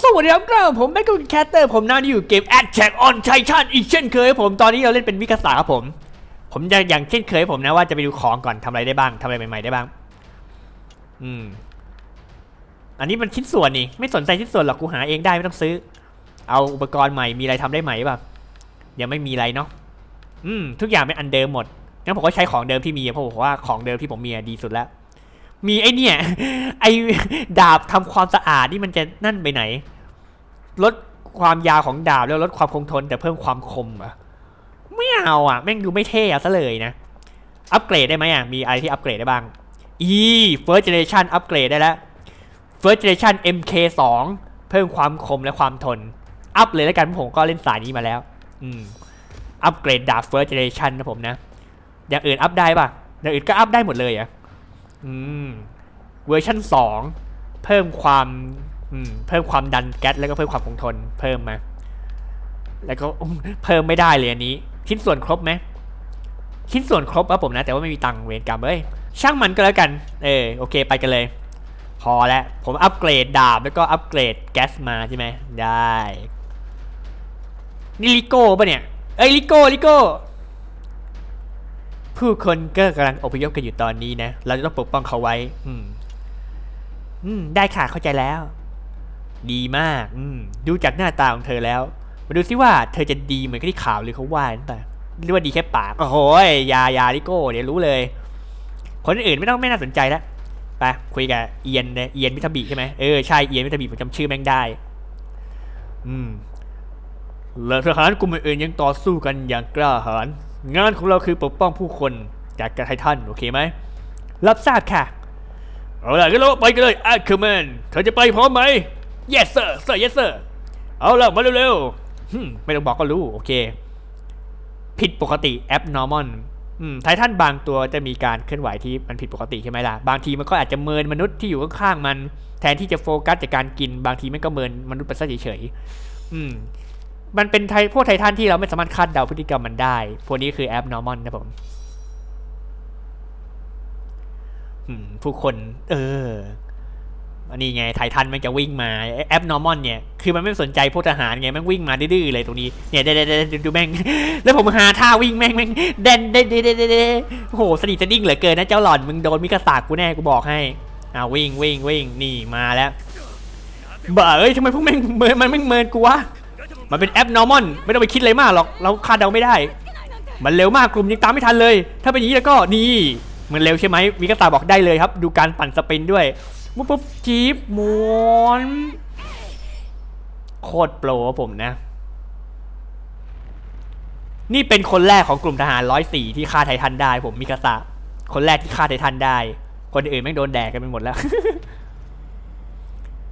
สวัสดีครับครับผมแม็กซ์แคสเตอร์ผมนาอยู่เกม Attack on Titan อีกเช่นเคยผมตอนนี้เราเล่นเป็นมิกาสาครับผม ผมจะอย่างเช่นเคยผมนะว่าจะไปดูของก่อนทำอะไรได้บ้างทำอะไรใหม่ๆได้บ้าง อืม อันนี้มันชิ้นส่วนนี่ไม่สนใจชิ้นส่วนหรอกกูหาเองได้ไม่ต้องซื้อ เอาอุปกรณ์ใหม่มีอะไรทำได้ไหมแบบยังไม่มีอะไรเนาะอืม ทุกอย่างเป็นอันเดิมหมดงั้นผมก็ใช้ของเดิมที่มีเพราะผมว่าของเดิมที่ผมมีดีสุดแล้ว มีไอเนี่ย ไอดาบทำความสะอาดนี่มันจะนั่นไปไหน ลดความยาวของดาบแล้วลดความคงทนแต่เพิ่มความคมอะไม่เอาอะ แม่งดูไม่เท่อะซะเลยนะ อัปเกรดได้ไหมอะ มีอะไรที่อัปเกรดได้บ้างอี first generation อัปเกรดได้แล้ว first generation MK2 เพิ่มความคมและความทน อัพเลยแล้วกันผมก็เล่นสายนี้มาแล้ว อืม อัปเกรดดาบ first generation นะผมนะ อย่างอื่นอัพได้ป่ะอย่างอื่นก็อัพได้หมดเลยอะ อืมเวอร์ชัน2 เพิ่มความอืมเพิ่มความดันแก๊สแล้วก็เพิ่มความคงทน เพิ่มมาแล้วก็เพิ่มไม่ได้เลยอันนี้ชิ้นส่วนครบไหมชิ้นส่วนครบครับผมนะ แต่ว่าไม่มีตังค์เวรกรรมเอ้ยช่างมันก็แล้วกัน เออโอเคไปกันเลย พอแล้วผมอัปเกรดดาบแล้วก็อัปเกรดแก๊สมาใช่ไหมได้นี่ลิโก้ปะเนี่ย เอ้ยลิโก้ลิโก้ ผู้คนก็กำลังอพยพกันอยู่ตอนนี้นะ เราจะต้องปกป้องเขาไว้ อืม อืม ได้ค่ะเข้าใจแล้ว ดีมาก อืม ดูจากหน้าตาของเธอแล้ว มาดูซิว่าเธอจะดีเหมือนกับที่ข่าวหรือเขาว่าหรือเปล่าหรือว่าดีแค่ปาก โอ้โหยยายาลิโก้เดี๋ยวรู้เลย คนอื่นไม่ต้องไม่น่าสนใจแล้วไปคุยกับเอียนเนเอียนมิทบิใช่ไหมเออใช่เอียนมิทบิผมจำชื่อแม่งได้ อืมและทหารกลุ่มอื่นยังต่อสู้กันอย่างกล้าหาญ งานของเราคือปกป้องผู้คนจากการไททันโอเคไหม รับทราบค่ะ เอาล่ะงั้นเราไปกันเลยอาร์คแมนเธอจะไปพร้อมไหม yes sir sir yes sir เอาล่ะมาเร็วๆไม่ต้องบอกก็รู้ โอเค ผิดปกติ abnormal อืมไททันบางตัวจะมีการเคลื่อนไหวที่มันผิดปกติใช่ไหมล่ะ บางทีมันก็อาจจะเมินมนุษย์ที่อยู่ข้างๆมัน แทนที่จะโฟกัสจากการกิน บางทีมันก็เมินมนุษย์ไปซะเฉยๆอื มันเป็นไทพวกไททันที่เราไม่สามารถคาดเดาพฤติกรรมมันได้ พวกนี้คือ abnormal นนะผมผู้คน เอออันนี้ไงไททันมันจะวิ่งมาแอปนอร์มอนเนี่ยคือมันไม่สนใจพวกทหารไงม่งวิ่งมาดื้อๆเลยตรงนี้เนี่ยเดนเดนดูแม่ง แล้วผมหาท่าวิ่งแม่งแม่งเดนเดนเดนเดนเดนโอ้โหสนิทสดิ้งเหลือเกินนะเจ้าหล่อนมึงโดนมิกาสากกูแน่กูบอกให้อ่าวิ่งวิ่งวิ่งนี่มาแล้วบ้าเอ้ยทำไมพวกแม่งเมินมันแม่งเมินกูวะ มันเป็นแอปนอร์มอนไม่ต้องไปคิดอะไรมากหรอก เราคาดเดาไม่ได้ มันเร็วมากกลุ่มยังตามไม่ทันเลย ถ้าเป็นอย่างนี้แล้วก็นี่มันเร็วใช่ไหมมิกาตาบอกได้เลยครับ ดูการปั่นสปินด้วยปุ๊บปุ๊บจีบหมวนโคตรโปรผมนะ นี่เป็นคนแรกของกลุ่มทหารร้อยสี่ที่ฆ่าไททันได้ ผมมิกาตะคนแรกที่ฆ่าไททันได้ คนอื่นแม่งโดนแดกกันไปหมดแล้ว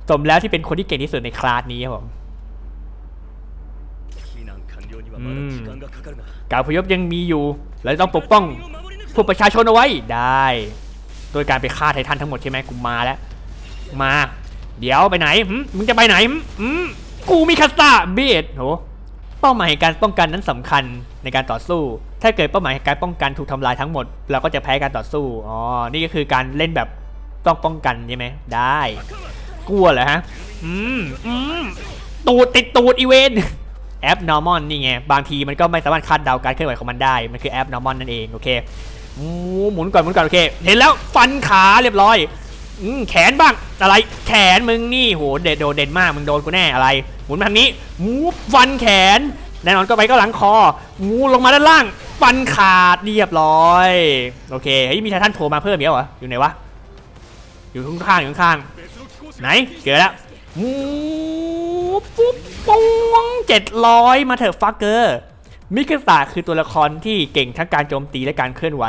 สมแล้วที่เป็นคนที่เก่งที่สุดในคลาสนี้ครับผม การอพยพยังมีอยู่เราต้องปกป้องพวกประชาชนเอาไว้ได้ โดยการไปฆ่าไททันทั้งหมดใช่ไหมกูมาแล้ว มา เดี๋ยวไปไหนหึมึงจะไปไหนหึหึกูมีคาสตาเบดโหเป้าหมายในการป้องกันนั้นสำคัญในการต่อสู้ ถ้าเกิดเป้าหมายในการป้องกันถูกทำลายทั้งหมด เราก็จะแพ้การต่อสู้ อ๋อ นี่ก็คือการเล่นแบบต้องป้องกันใช่ไหม ได้ กลัวเหรอฮะ อืม อืม ตูดติดตูดอีเวน แอป normal นี่ไง บางทีมันก็ไม่สามารถคาดเดาการเคลื่อนไหวของมันได้ มันคือแอป normal นั่นเองโอเคหมุนก่อนหมุนก่อนโอเค เห็นแล้วฟันขาเรียบร้อยอืแขนบ้างอะไรแขนมึงนี่โหเด็ดโดเด่นมากมึงโดนกูแน่อะไร หมุนมาทางนี้มูฟันแขนแน่นอนก็ไปก็หลังคอมูลงมาด้านล่าง ฟันขาดเรียบร้อย โอเคเฮ้ยมีไททันโผล่มาเพิ่มอีกแล้วเหรออยู่ไหนวะอยู่ข้างๆอยู่ข้างๆไหนเจอแล้วมู ปุ๊บปวงเจ็ดร้อยมาเถอะฟักเกอร์มิกาสะคือตัวละครที่เก่งทั้งการโจมตีและการเคลื่อนไหว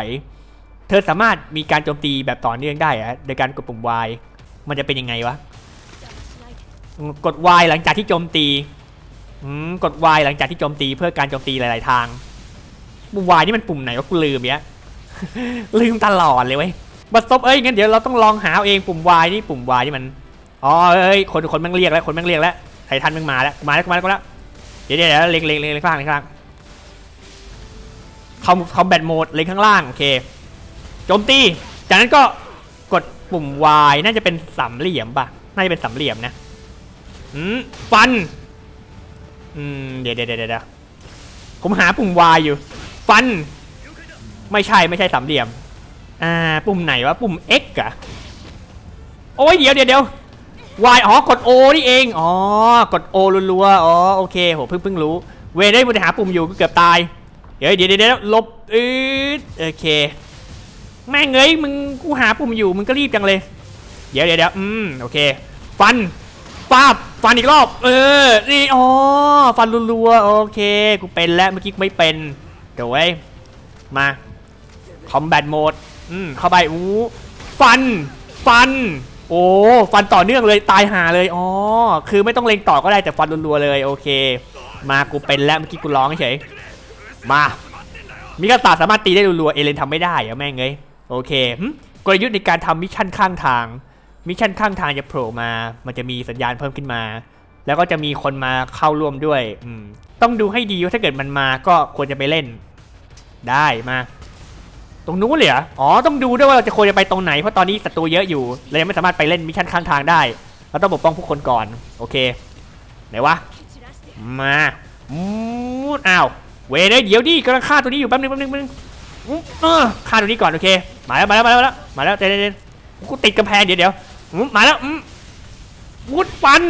เธอสามารถมีการโจมตีแบบต่อเนื่องได้อะโดยการกดปุ่ม Y มันจะเป็นยังไงวะ กด Y หลังจากที่โจมตีอืมกด Y หลังจากที่โจมตีเพื่อการโจมตีหลาย ๆ ทาง ปุ่ม Y นี่มันปุ่มไหนวะกูลืมเนี้ย ลืมตลอดเลยเว้ยบัสซบเอ้ยงั้นเดี๋ยวเราต้องลองหาเอาเองปุ่ม Y นี่ปุ่ม Y นี่มัน อ๋อเอ้ยคนคนแม่งเรียกแล้วคนแม่งเรียกแล้ว ททันม่งมาแล้วมาแล้วมาแล้วมาแล้วเดี๋ยวเดี๋ยวเล็งเล็งเล็งเล็งข้างล่างเล็งข้างล่างคอมคอมแบทโหมดเล็งข้างล่างโอเคโจมตีจากนั้นก็กดปุ่ม Y น่าจะเป็นสามเหลี่ยมป่ะน่าจะเป็นสามเหลี่ยมนะอืมฟันอืมเดี๋ยวเดี๋ยวเดี๋ยวเดี๋ยวผมหาปุ่ม Y อยู่ ฟัน ไม่ใช่ไม่ใช่สามเหลี่ยม อ่า ปุ่มไหนวะปุ่ม X อะโอ้ยเดี๋ยวเดี๋ยวเดี๋ยว Y อ๋อกด O นี่เอง อ๋อกด O รัวๆ อ๋อโอเคโหเพิ่งเพิ่งรู้ เวได้บริหาปุ่มอยู่ก็เกือบตาย เดี๋ยวเดี๋ยวเดี๋ยวลบอืดโอเค แม่งเอ้ยมึงกูหาปุ่มอยู่มึงก็รีบจังเลย เดี๋ยวเดี๋ยวเดี๋ยวอืมโอเค ฟันฟาบฟันอีกรอบ เออ นี่อ๋อฟันรัวๆ โอเค กูเป็นแล้วเมื่อกี้ไม่เป็นเดี๋ยวไว้ยมาคอมแบทโหมดอืมเข้าไปอู้ฟัน ฟัน โอ้ฟันต่อเนื่องเลยตายหาเลยอ๋อคือไม่ต้องเล็งต่อก็ได้แต่ฟันรัวๆเลยโอเค มากูเป็นแล้วเมื่อกี้กูร้องเฉยมามิกาตาสามารถตีได้รัวๆเอเลนทำไม่ได้เอะแม่งเอ้ยโอเคกลยุทธ์ในการทำมิชชั่นข้างทาง มิชชั่นข้างทางจะโผล่มา มันจะมีสัญญาณเพิ่มขึ้นมา แล้วก็จะมีคนมาเข้าร่วมด้วยอืมต้องดูให้ดีว่าถ้าเกิดมันมาก็ควรจะไปเล่น ได้มา ตรงนู้นเลยเหรออ๋อ ต้องดูด้วยว่าเราจะควรจะไปตรงไหน เพราะตอนนี้ศัตรูเยอะอยู่เรายังไม่สามารถไปเล่นมิชชั่นข้างทางได้ เราต้องปกป้องผู้คนก่อน โอเค ไหนวะ มามูดอ้าว เวเด้ยเดี๋ยวดิกำลังฆ่าตัวนี้อยู่แป๊บนึงแป๊บนึงแป๊บนึงเออฆ่าตัวนี้ก่อนโอเค มาแล้วมาแล้วมาแล้วมาแล้วมาแล้วเดี๋ยวเดี๋ยวเดี๋ยวกูติดกำแพงเดี๋ยวเดี๋ยวมาแล้วอืมวุดฟัน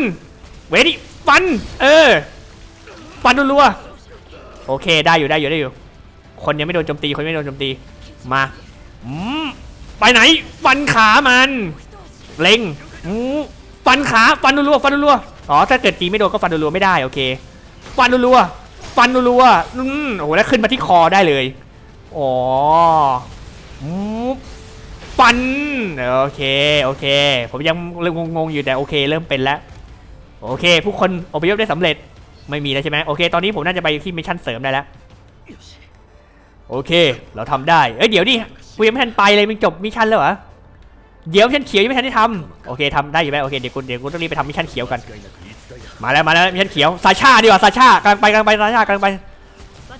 เวดิฟัน เออ ฟันรัวโอเคได้อยู่ได้อยู่ได้อยู่ คนยังไม่โดนโจมตี คนไม่โดนโจมตี มาอืมไปไหนฟันขามันเล็งอืมฟันขาฟันรัวๆฟันรัวๆอ๋อถ้าเกิดตีไม่โดนก็ฟันรัวๆไม่ได้โอเค ฟันรัวๆฟันรัวๆอืมโอ้โหแล้วขึ้นมาที่คอได้เลยอ๋ออืมฟันโอเคโอเค ผมยังงงๆอยู่แต่โอเค เริ่มเป็นแล้วโอเค ผู้คนอพยพได้สำเร็จไม่มีแล้วใช่ไหมโอเค ตอนนี้ผมน่าจะไปที่มิชชั่นเสริมได้แล้ว โอเค เราทำได้ เอ้ยเดี๋ยวดิกูยังไม่ทันไปเลยมันจบมิชชั่นแล้วเหรอ เดี๋ยวฉันเขียวยังไม่ทันได้ทำโอเคทำได้อยู่ไหมโอเคเดี๋ยวกูเดี๋ยวกูต้องรีบไปทำมิชชั่นเขียวกัน มาแล้วมาแล้วมิชชั่นเขียวซาชาดีกว่าซาชากำลังไปกำลังไปซาชากำลังไป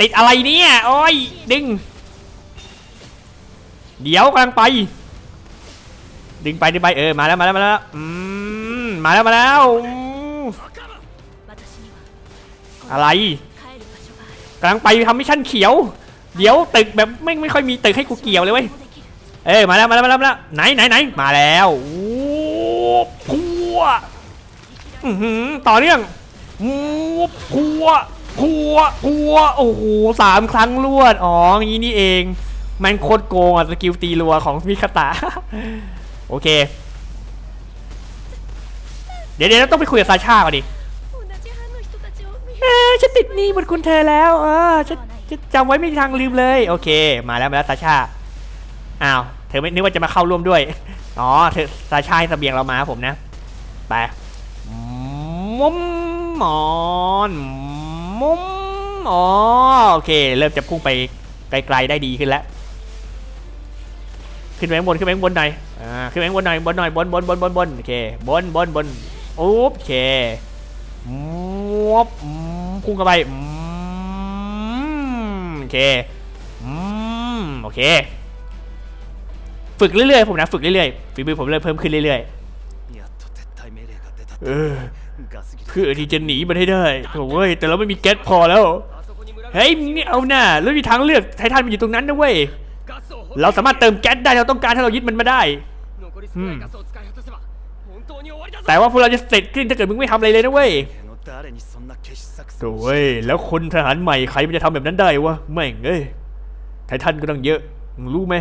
ติดอะไรเนี่ยโอ้ยดึง เดี๋ยวกำลังไป ดึงไปดึงไปเออมาแล้วมาแล้วมาแล้วอืมมาแล้วมาแล้วอะไรกำลังไปทำมิชชั่นเขียว เดี๋ยวตึกแบบไม่ไม่ค่อยมีตึกให้กูเกี่ยวเลยเว้ย เอ้ยมาแล้วมาแล้วมาแล้วมาแล้วไหนไหนไหนมาแล้วโอ้พัวอือต่อเนื่องโอ้พัวพัวพัวโอ้โหสามครั้งรวดอ๋องี้นี่เอง มันโคตรโกงอะสกิลตีรัวของมิคาตาโอเค เดี๋ยวเดี๋ยวต้องไปคุยกับซาชาก่อนดิเออฉันติดหนี้บนคุณเธอแล้วเออฉัน ฉันจำไว้ไม่มีทางลืมเลย โอเค มาแล้วมาแล้วซาชาอ้าวเธอไม่นึกว่าจะมาเข้าร่วมด้วยอ๋อเธอซาชาให้เสบียงเรามาผมนะไปมุมหมอนมุมอ๋อโอเค เริ่มจะพุ่งไปไกลๆได้ดีขึ้นแล้วขึ้นไปข้างบนขึ้นไปข้างบนหน่อยอ่าขึ้นไปข้างบนหน่อยบนหน่อยบนบนบนบนบนโอเคบนบนบนโอเคมวบอืมพุ่งเข้าไปม เค อืม โอเค ฝึกเรื่อยๆ ผมนะ ฝึกเรื่อยๆ ฝีมือผมเลยเพิ่มขึ้นเรื่อยๆเพื่อที่จะหนีมันให้ได้โอ้ย แต่เราไม่มีแก๊สพอแล้ว เฮ้ยนี่เอาหน่าแล้วมีทางเลือกไททันมันอยู่ตรงนั้นนะเว้ย เราสามารถเติมแก๊สได้เราต้องการถ้าเรายึดมันมาได้ แต่ว่าพวกเราจะเสร็จขึ้นถ้าเกิดมึงไม่ทำอะไรเลยนะเว้ย โถ่ยแล้วคนทหารใหม่ใครมันจะทำแบบนั้นได้วะแม่งเอ้ยไททันก็ต้องเยอะรู้ไหม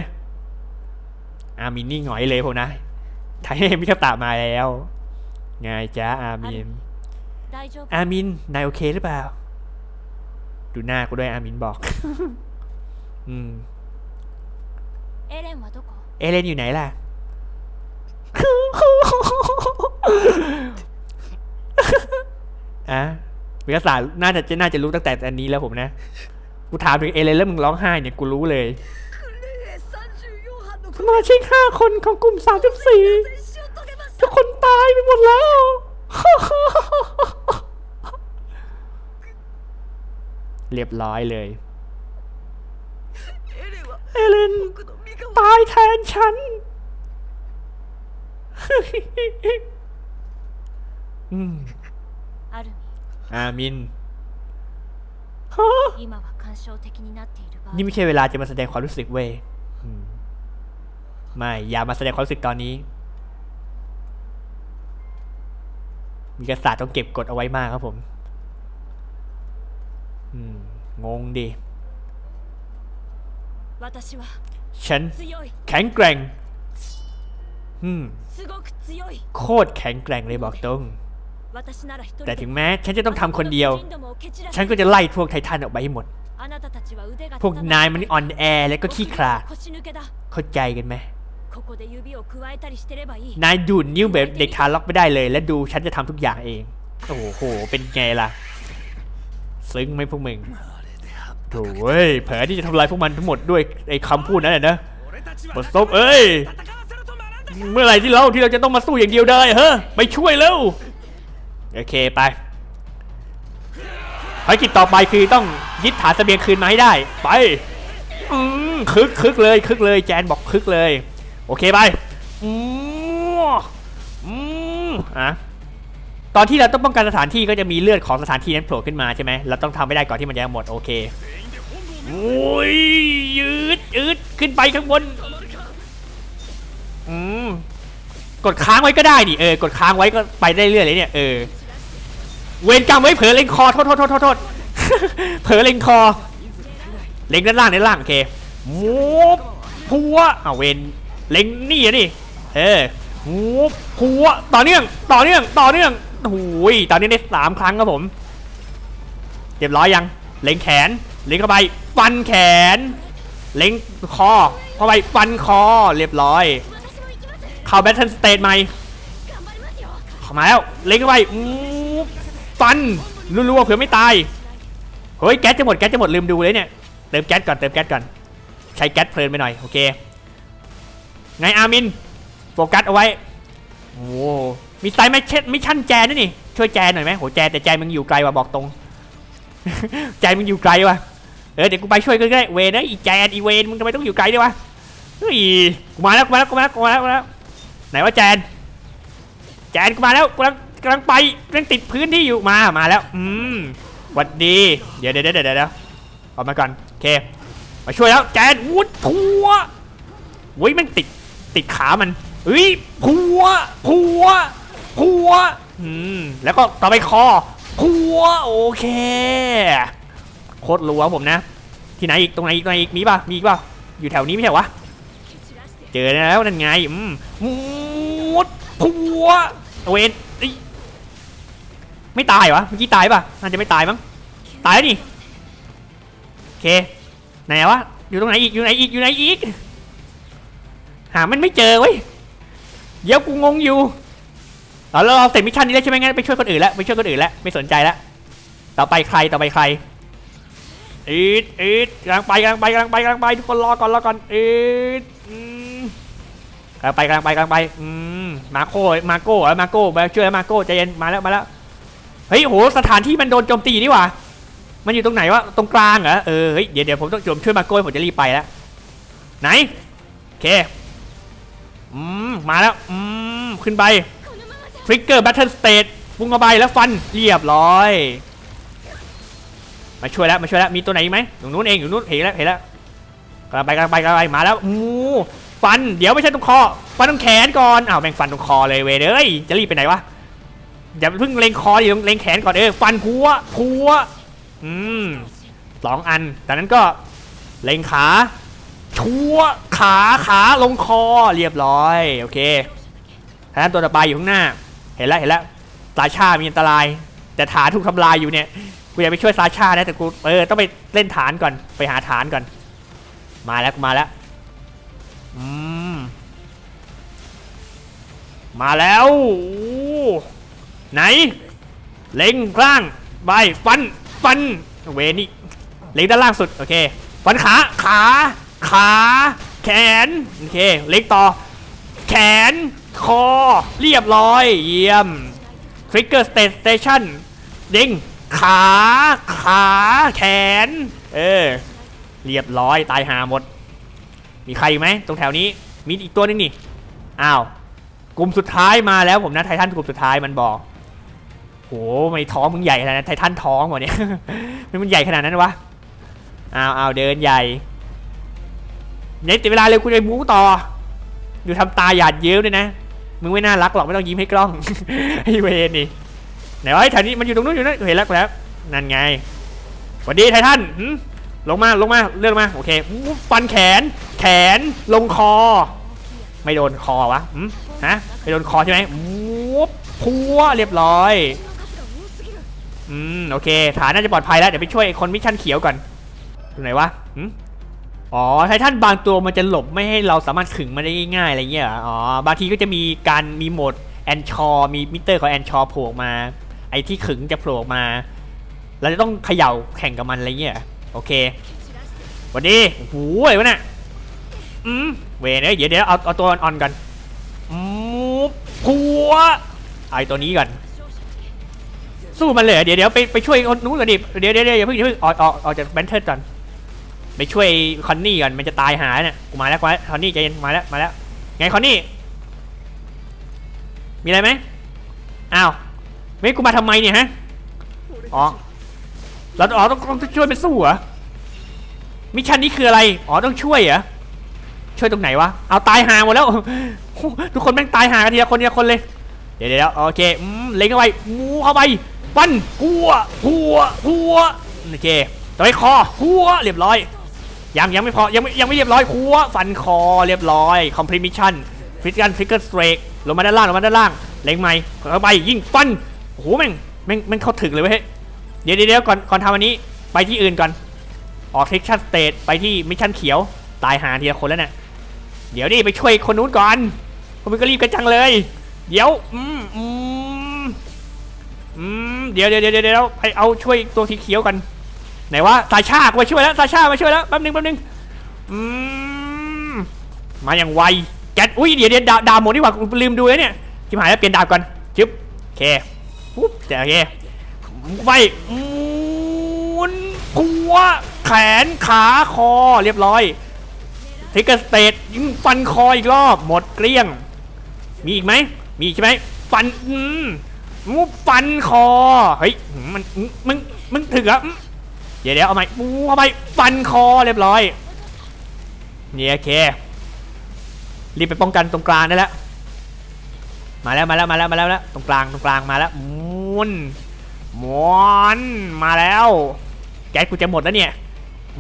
อามินนี่หงอยเลยพวนะไทยมิคตามาแล้ว ไงจ้าอามิน อามินนายโอเคหรือเปล่า ดูหน้ากูด้วยอามินบอก อืม เอเลนเอเลนอยู่ไหนล่ะ อะ วิทยาศาสตร์น่าจะน่าจะรู้ตั้งแต่อันนี้แล้วผมนะ กูถามถึงเอเลนแล้วมึงร้องไห้เนี่ยกูรู้เลยสมาชิกห้าคนของกลุ่มสามสิบสี่ทุกคนตายไปหมดแล้วเรียบร้อยเลย เอเลนตายแทนฉันอืม อามิน นี่ไม่ใช่เวลาจะมาแสดงความรู้สึกเว้ยไม่ อย่ามาแสดงความรู้สึกตอนนี้ มีกษัตริย์ต้องเก็บกดเอาไว้มากครับผมงงดี ฉันแข็งแกร่งโคตรแข็งแกร่งเลยบอกตรง แต่ถึงแม้ฉันจะต้องทำคนเดียว ฉันก็จะไล่พวกไททันออกไปให้หมด พวกนายมันอ่อนแอและก็ขี้คลาเข้าใจกันไหมนายดูดนิ้วแบบเด็กทารกไม่ได้เลย และดูฉันจะทำทุกอย่างเอง โอ้โห เป็นไงล่ะ ซึ้งไหมพวกมึงโอ้ยเผลที่จะทำลายพวกมันทั้งหมดด้วยไอ้คำพูดนั่นนะบอสตบเอ้ย เมื่อไหร่ที่เราที่เราจะต้องมาสู้อย่างเดียวได้เฮ้ยไปช่วยแล้ว โอเคไปภารกิจต่อไปคือต้องยึดฐานเสบียงคืนมาให้ได้ ไปอืมคึกคึกเลยคึกเลยแจนบอกคึกเลย โอเคไปอืมอืมอะตอนที่เราต้องป้องกันสถานที่ก็จะมีเลือดของสถานที่นั้นโผล่ขึ้นมาใช่ไหมเราต้องทำไม่ได้ก่อนที่มันจะหมดโอเคโอ้ยยืดยืดขึ้นไปข้างบนอืมกดค้างไว้ก็ได้ดิเออกดค้างไว้ก็ไปได้เรื่อยเลยเนี่ยเออ เวรกรรมไว้เผลอเล็งคอโทษโทษโทษโทษเผลอเล็งคอ เล็งด้านล่างด้านล่างโอเคมูบพัวเอาเวนเล็งนี่อะดิเออมูบพัวต่อเนื่องต่อเนื่องต่อเนื่องโอ้ยตอนนี้ได้สามครั้งครับผมเรียบร้อยยัง เล็งแขน เล็งเข้าไป ฟันแขน เล็งคอ เข้าไป ฟันคอ เรียบร้อย เข้าแบทเทิลสเตทไหมเข้ามาแล้ว เล็งเข้าไป ฟันรัวๆเผื่อไม่ตายเฮ้ยแก๊สจะหมดแก๊สจะหมดลืมดูเลยเนี่ยเติมแก๊สก่อนเติมแก๊สก่อนใช้แก๊สเพลินไปหน่อยโอเคไงอามินโฟกัสเอาไว้โอ้มีไซส์ไม่เช็ดไม่ชั่นแจนด้วยนี่ช่วยแจหน่อยไหมโหแจแต่แจมึงอยู่ไกลว่ะบอกตรงแจมึงอยู่ไกลว่ะเออเดี๋ยวกูไปช่วยก็ได้เวนนะอีแจนอีเวนมึงทำไมต้องอยู่ไกลด้วยวะเฮ้ยกูมาแล้วกูมาแล้วกูมาแล้วกูมาแล้วไหนว่าแจนแจนกูมาแล้วกำลัง กำลังไปยังติดพื้นที่อยู่มามาแล้ว อืมหวัดดี เดี๋ยวเดี๋ยวเดี๋ยวเดี๋ยวออกมาก่อนโอเค มาช่วยแล้วแจนวุดพัวเว้ยมันติดติดขามันเฮ้ยพัวพัวพัวอืมแล้วก็ต่อไปคอพัวโอเคโคตรรัวผมนะ ที่ไหนอีกตรงไหนอีกตรงไหนอีกมีป่ะมีป่ะอยู่แถวนี้ไม่ใช่วะเจอแล้วนั่นไงอืมมุดพัวเวน ไม่ตายวะเมื่อกี้ตายปะน่าจะไม่ตายมั้งตายแล้วนี่โอเคไหนวะอยู่ตรงไหนอีกอยู่ไหนอีกอยู่ไหนอีก หามันไม่เจอเว้ยเดี๋ยวกูงงอยู่เอาเราเสร็จมิชชั่นนี้แล้วใช่ไหมงั้นไปช่วยคนอื่นแล้วไปช่วยคนอื่นแล้วไม่สนใจแล้วต่อไปใครต่อไปใครอีดอีดกลังไปกลังไปกลังไปกลังไปทุกคนรอก่อนรอก่อนอีดอืมกลังไปกลังไปกลังไปอืมมาโก้มาโก้เออมาโก้มาช่วยมาโก้ใจเย็นมาแล้วมาแล้ว เฮ้ยโหสถานที่มันโดนโจมตีนี่หว่า มันอยู่ตรงไหนวะตรงกลางเหรอเออเฮ้ยเดี๋ยวเดี๋ยวผมต้องช่วยมาโกยผมจะรีบไปแล้วไหนโอเคอืมมาแล้วอืมขึ้นไปฟลิกเกอร์แบทเทิลสเตทฟุ้งกระาไแล้วฟันเรียบร้อย มาช่วยแล้วมาช่วยแล้วมีตัวไหนไหมอยู่นู้นเองอยู่นู้นเห็นแล้วเห็นแล้วกลับไปกลับไปกลับไปมาแล้วอู้ฟัน เดี๋ยวไม่ใช่ตรงคอฟันตรงแขนก่อนอ้าวแม่งฟันตรงคอเลยเว้ยเอ้ยจะรีบไปไหนวะ อย่าเพิ่งเล็งคอดิเล็งแขนก่อนเออฟันพัวพัวอืมสองอันจากนั้นก็เล็งขาชัวขาขาลงคอเรียบร้อยโอเคทางด้านตัวต่อไปอยู่ข้างหน้า เห็นแล้วเห็นแล้วซาชามีอันตราย แต่ฐานถูกทำลายอยู่เนี่ยกูอยากไปช่วยซาชานะแต่กูเออต้องไปเล่นฐานก่อนไปหาฐานก่อน มาแล้วมาแล้วอืมมาแล้วอู้ ไหน เล็งล่างไปฟันฟันเวนี่เล็งด้านล่างสุดโอเค ฟันขาขาขา แขนโอเค เล็งต่อ แขน คอ เรียบร้อย เยี่ยมทริกเกอร์สเตสชันดิงขา ขา แขน เออ เรียบร้อยตายหาหมด มีใครไหมตรงแถวนี้ มีอีกตัวนึงนี่ อ้าว กลุ่มสุดท้ายมาแล้วผมนะไททันกลุ่มสุดท้ายมันบอก โหไม่ท้องมึงใหญ่ขนาดนั้นไททันท้องหมดเนี่ยมันใหญ่ขนาดนั้นวะอาวอาเดินใหญ่เนี่ยติดเวลาเลยคุณไอ้มูต่อดูทำตาหยาดเยิ้ด้วยนะมึงไม่น่ารักหรอกไม่ต้องยิ้มให้กล้องไอ้เวนี่ไหนวะไอ้แถวนี้มันอยู่ตรงนู้นอยู่นั่นเห็นแล้วแล้วนั่นไงสวัสดีไททันลงมาลงมาเลื่อนมาโอเคฟันแขน แขนลงคอ ไม่โดนคอวะฮะไม่โดนคอใช่ไหมพัวเรียบร้อย อืมโอเค ฐานน่าจะปลอดภัยแล้ว เดี๋ยวไปช่วยคนมิชชั่นเขียวก่อนอยู่ไหนวะอ๋อไททันบางตัวมันจะหลบไม่ให้เราสามารถขึงมันได้ง่ายๆอะไรเงี้ยอ๋อบางทีก็จะมีการมีโหมดแอนชอมีมิเตอร์ของแอนชอโผล่มา ไอที่ขึงจะโผล่มาเราจะต้องเขย่าแข่งกับมันอะไรเงี้ยโอเควันนี้โอ้โหอะวะเนี่ยอืมเวเนี่ยเดี๋ยวเดี๋ยวเอาเอาตัวอ่อนๆกันอืมพัวไอตัวนี้ก่อน สู้มันเลยเหรอเดี๋ยวเดี๋ยวไปไปช่วยคนนู้นก่อนดิเดี๋ยวเดี๋ยวเดี๋ยวอย่าเพิ่งอย่าเพิ่งออกออกออกจากแบนเทอร์ก่อนไปช่วยคอนนี่ก่อนมันจะตายหาเนี่ยกูมาแล้วกูมาแล้วคอนนี่ใจเย็นมาแล้วมาแล้วไงคอนนี่มีอะไรไหมอ้าวไม่กูมาทำไมเนี่ยฮะอ๋อเราอ๋อต้องต้องช่วยไปสู้เหรอมิชชั่นนี้คืออะไรอ๋อต้องช่วยเหรอช่วยตรงไหนวะเอาตายหาหมดแล้วทุกคนแม่งตายหากันทีละคนทีละคนเลยเดี๋ยวเดี๋ยวโอเคเล็งเข้าไปมูเข้าไป ฟันหัวหัวหัวโอเคต่อยคอหัวเรียบร้อยยังยังไม่พอยังไม่ยังไม่เรียบร้อยหัวฟันคอเรียบร้อยคอมพลีมิชั่นฟิสกันฟิกเกอร์สเตรกลงมาด้านล่างลงมาด้านล่างเล็งใหม่เข้าไปยิงฟันโอ้โหแม่งแม่งแม่งเข้าถึงเลยเว้ยเดี๋ยวเดี๋ยวเดี๋ยวก่อนก่อนทำอันนี้ไปที่อื่นก่อนออกเทคชั่นสเตทไปที่มิชชั่นเขียวตายหาทีละคนแล้วเนี่ยเดี๋ยวนี่ไปช่วยคนนู้นก่อนพวกมึงก็รีบกันจังเลย เดี๋ยว อืมอืม อืมเดี๋ยวเดี๋ยวเดี๋ยวเดี๋ยวไปเอาช่วยตัวสีเขียวกันไหนวะซาชามาช่วยแล้วซาชามาช่วยแล้วแป๊บนึงแป๊บนึงอืมมาอย่างไวแกอุ้ยเดี๋ยวเดี๋ยวดาดาหมดดีกว่าลืมดูแล้วเนี่ยจิมหายแล้วเปลี่ยนดาบก่อนจึ๊บโอเคปุ๊บแต่โอเคไปหมุนหัวแขนขาคอเรียบร้อยทิกเกอร์สเตทยิงฟันคออีกรอบหมดเกลี้ยง มีอีกไหมมีใช่ไหมฟันอืม มูฟันคอ เฮ้ย มันมึงมึงถึงอะเดี๋ยวเดี๋ยวเอาใหมูเข้าไปฟันคอเรียบร้อยเนี่ยโอเค รีบไปป้องกันตรงกลางได้แล้ว มาแล้วมาแล้วมาแล้วมาแล้วแล้วตรงกลางตรงกลางมาแล้วมุนมอนมาแล้ว แก๊สกูจะหมดแล้วเนี่ย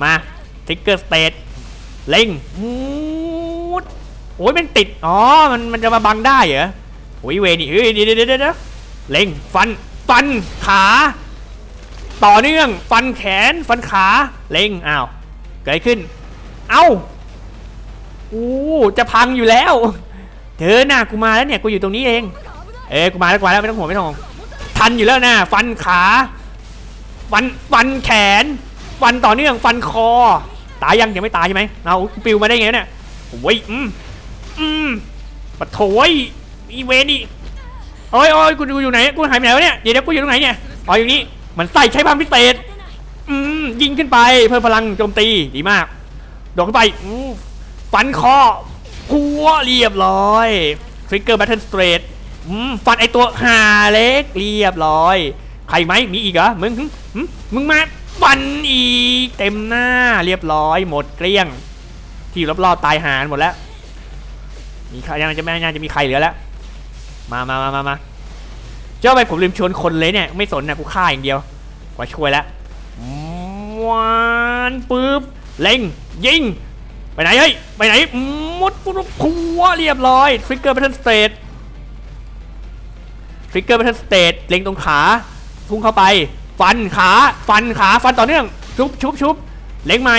มาทิกเกอร์สเตทเล็งมูดโอ้ยมันติด อ๋อ มันมันจะมาบังได้เหรอโอ้ยเวนี่เอ้ยเดี๋ยวเดี๋ยวเดี๋ยว เล็งฟันฟันขา ต่อเนื่อง ฟันแขน ฟันขาเล็งอ้าวเกิดขึ้น เอ้าอู้จะพังอยู่แล้วเธอหน้ากูมาแล้วเนี่ยกูอยู่ตรงนี้เอง เอ้กูมาแล้วกูมาแล้วไม่ต้องห่วงไม่ต้องห่วงทันอยู่แล้วนะฟันขาฟันฟันแขนฟันต่อเนื่องฟันคอ ตายยังยังไม่ตายใช่ไหมเอาปิวมาได้ไงเนี่ยโอ้ยอืมอืมปะโถยอีเวนี่ โอ้ยโอ้ยกูอยู่ไหนกูหายไปไหนวะเนี่ยเดี๋ยวเดี๋ยวกูอยู่ตรงไหนเนี่ยอ๋ออยู่นี่มันใส่ใช้พลังพิเศษอืมยิงขึ้นไปเพิ่มพลังโจมตีดีมากโดดขึ้นไปอืมฟันคอหัวเรียบร้อยทริกเกอร์แบทเทิลสเตรทฟันไอตัวหาเล็กเรียบร้อย ใครไหมมีอีกเหรอมึงมึงมาฟันอีกเต็มหน้าเรียบร้อย หมดเกลี้ยง ที่รอบๆตายหานหมดแล้วมีใครยังจะไม่น่าจะมีใครเหลือแล้ว มามามามามาเจ้าไปผมลืมชวนคนเลยเนี่ย ไม่สนนะกูฆ่าอย่างเดียวกว่าช่วยแล้ววานปึ๊บเล็งยิง ไปไหนเฮ้ย ไปไหนมุดปุ๊บพัวเรียบร้อยทริกเกอร์แพทเทิร์นสเตททริกเกอร์แพทเทิร์นสเตทเล็งตรงขาพุ่งเข้าไป ฟันขาฟันขาฟันต่อเนื่องชุบชุบชุบเล็งใหม่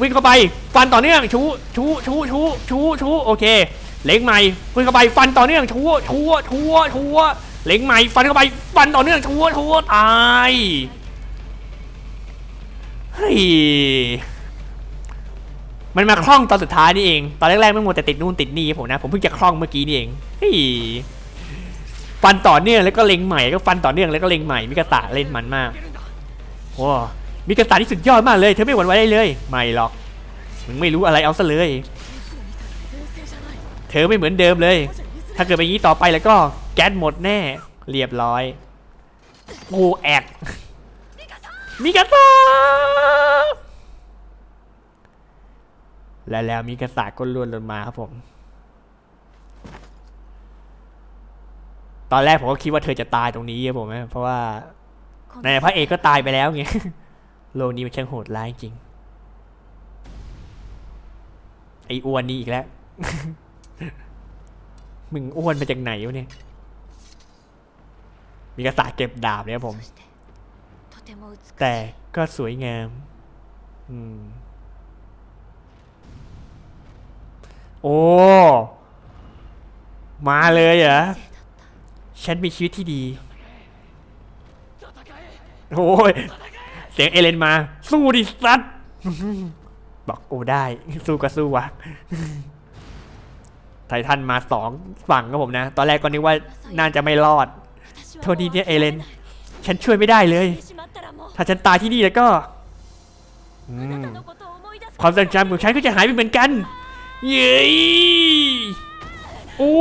วิ่งเข้าไป ฟันต่อเนื่องชูชูชูชูชูชูโอเค เล็งใหม่วิ่งเข้าไปฟันต่อเนื่องชูชูชูชูเล็งใหม่ฟันเข้าไปฟันต่อเนื่องชูชูตายเฮ้ยมันมาคล่องตอนสุดท้ายนี่เอง ตอนแรกๆไม่หมดแต่ติดนู่นติดนี่ผมนะ ผมเพิ่งจะคล่องเมื่อกี้นี่เองเฮ้ยฟันต่อเนื่องแล้วก็เล็งใหม่ก็ฟันต่อเนื่องแล้วก็เล็งใหม่มิกาตะเล่นมันมากโอ้มิกาตะที่สุดยอดมากเลย เธอไม่หวั่นไหวได้เลย ไม่หรอกมึงไม่รู้อะไรเอาซะเลย เธอไม่เหมือนเดิมเลย ถ้าเกิดไปนอย่างนี้ต่อไปแล้วก็แก๊สหมดแน่ เรียบร้อยโอ้แอกมิกาซาและแล้วมิกาซาก็ล่วนลงมาครับผม ตอนแรกผมก็คิดว่าเธอจะตายตรงนี้ครับผมเพราะว่าในพระเอกก็ตายไปแล้วไงโลกนี้มันช่างโหดร้ายจริง ไอ้อ้วนนี่อีกแล้ว มึงอ้วนมาจากไหนวะเนี่ย มีกระสาเก็บดาบเนี่ยผม แต่ก็สวยงาม อืม โอ้ มาเลยเหรอ ฉันมีชีวิตที่ดี โอ้ย เสียงเอเลนมา สู้ดิสัตบอกโอ้ได้ สู้ก็สู้วะ ททันมาสองฝั่งครับผมนะ ตอนแรกก็นึกว่าน่าจะไม่รอด โทษทีเนี่ยเอเลน ฉันช่วยไม่ได้เลย ถ้าฉันตายที่นี่แล้วก็ความทรงจำของฉันก็จะหายไปเหมือนกัน เย้โอ้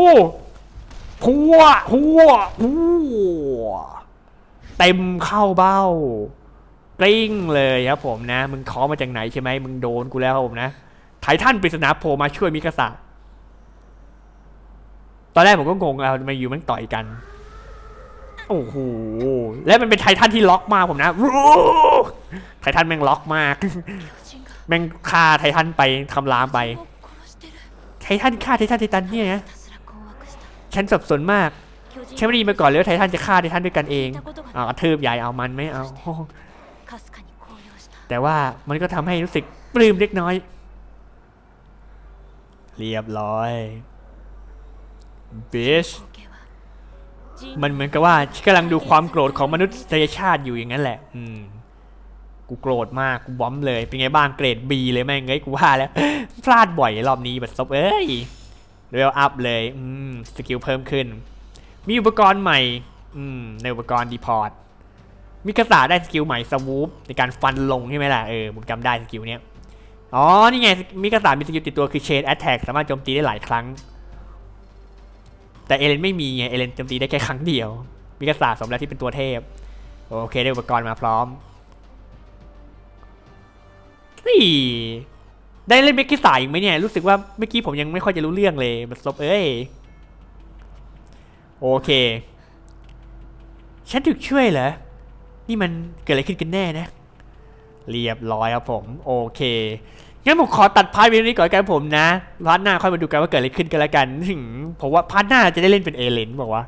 พัวพัวพัวเต็มเข้าเบ้ากริ้งเลยครับผมนะ มึงข้อมาจากไหนใช่ไหมมึงโดนกูแล้วครับผมนะไททันปริศนาโผล่มาช่วยมิกาสะ ตอนแรกผมก็งงเอาทำไอยู่มันต่อยกัน โอ้โห และมันเป็นไททันที่ล็อกมากผมนะไททันแม่งล็อกมาก แม่งฆ่าไททันไปทำลามไป ไททันฆ่าไททันไททันเนี่ยนะ ฉันสับสนมาก ฉันไม่ได้มาก่อนเลยว่าไททันจะฆ่าไททันด้วยกันเองเอาเทิบใหญ่เอามันไม่เอา แต่ว่ามันก็ทำให้รู้สึกปลื้มเล็กน้อย เรียบร้อย bitch มันเหมือนกับว่ากำลังดูความโกรธของมนุษยชาติอยู่อย่างนั้นแหละ อืม กูโกรธมาก กูบอมเลย เป็นไงบ้างเกรดบีเลยแม่งเอ้ยกูว่าแล้ว พลาดบ่อยรอบนี้บัดซบเอ้ยเรเวลอัพเลย อืม สกิลเพิ่มขึ้น มีอุปกรณ์ใหม่ อืม ในอุปกรณ์ดีพอร์ต มีกระสาได้สกิลใหม่สวูปในการฟันลงใช่ไหมล่ะ เออ มึงจำได้สกิลเนี้ย อ๋อ นี่ไง มีกระสามีสกิลติดตัวคือเชนแอตแทกสามารถโจมตีได้หลายครั้ง แต่เอเลนไม่มีไงเอเลนโจมตีได้แค่ครั้งเดียวมิกาสาสมแล้วที่เป็นตัวเทพ โอเค ได้อุปกรณ์มาพร้อมสี่ได้เล่นเมกิสาอีกไหมเนี่ย รู้สึกว่าเมื่อกี้ผมยังไม่ค่อยจะรู้เรื่องเลยมันซบเอ้ย โอเค ฉันถูกช่วยเหรอ นี่มันเกิดอะไรขึ้นกันแน่นะ เรียบร้อยครับผม โอเค งั้นผมขอตัดพาร์ทวิดีโอนี้ก่อนกันผมนะพาร์ทหน้าค่อยมาดูกันว่าเกิดอะไรขึ้นกันละกันถึงผมว่าพาร์ทหน้าจะได้เล่นเป็นเอเลนบอกว่า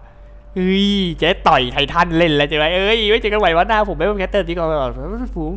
เฮ้ยจะได้ต่อยไททันเล่นแล้วใช่ไหมเอ้ยไว้เจอกันใหม่วันหน้าผมไม่เป็นแคตเตอร์ที่ก่อนฝูง